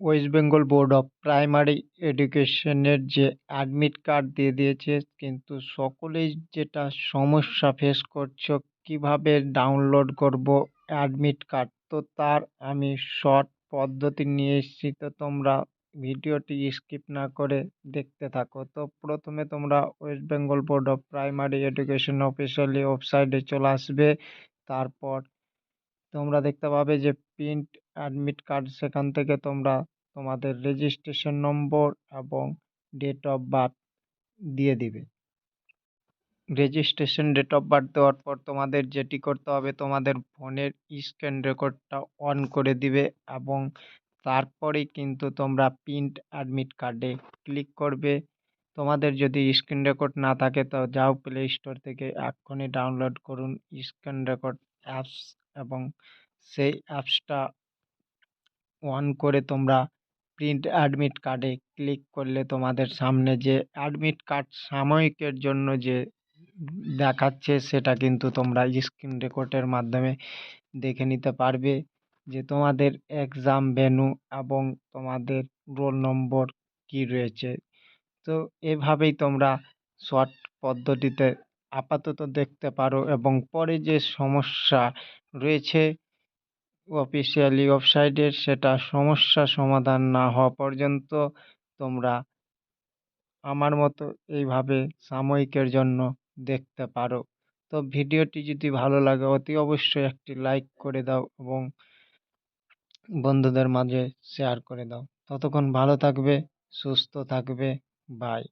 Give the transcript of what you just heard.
West Bengal board of primary এডুকেশনের যে admit card দিয়ে দিয়েছে, কিন্তু সকলেই যেটা সমস্যা ফেস করছ, কীভাবে ডাউনলোড করব অ্যাডমিট কার্ড তো তার আমি শর্ট পদ্ধতি নিয়ে এসেছি, তো তোমরা ভিডিওটি স্কিপ না করে দেখতে থাকো। তো প্রথমে তোমরা West Bengal board of primary education officially ওয়েবসাইটে চলে আসবে, তারপর তোমরা দেখতে পাবে যে প্রিন্ট অ্যাডমিট কার্ড সেখান থেকে তোমরা তোমাদের রেজিস্ট্রেশন নম্বর এবং ডেট অফ বার্থ দিয়ে দিবে। রেজিস্ট্রেশন ডেট অফ বার্থ দেওয়ার পর তোমাদের যেটি করতে হবে, তোমাদের ফোনের স্ক্যান রেকর্ডটা অন করে দিবে এবং তারপরেই কিন্তু তোমরা প্রিন্ট অ্যাডমিট কার্ডে ক্লিক করবে। তোমাদের যদি স্ক্রিন রেকর্ড না থাকে, তো যাও প্লে স্টোর থেকে এক্ষুনি ডাউনলোড করুন স্ক্রিন রেকর্ড অ্যাপস এবং সেই অ্যাপসটা অন করে তোমরা প্রিন্ট অ্যাডমিট কার্ডে ক্লিক করলে তোমাদের সামনে যে অ্যাডমিট কার্ড সাময়িকের জন্য যে দেখাচ্ছে সেটা কিন্তু তোমরা স্ক্রিন রেকর্ডের মাধ্যমে দেখে নিতে পারবে যে তোমাদের এক্সাম ভেন্যু এবং তোমাদের রোল নম্বর কী রয়েছে। তো এভাবেই তোমরা শর্ট পদ্ধতিতে আপাতত দেখতে পারো এবং পরে যে সমস্যা রয়েছে অফিসিয়ালি ওয়েবসাইটের সেটা সমস্যা সমাধান না হওয়া পর্যন্ত তোমরা আমার মতো এইভাবে সাময়িকের জন্য দেখতে পারো। তো ভিডিওটি যদি ভালো লাগে, অতি অবশ্যই একটি লাইক করে দাও এবং বন্ধুদের মাঝে শেয়ার করে দাও। ততক্ষণ ভালো থাকবে, সুস্থ থাকবে বাই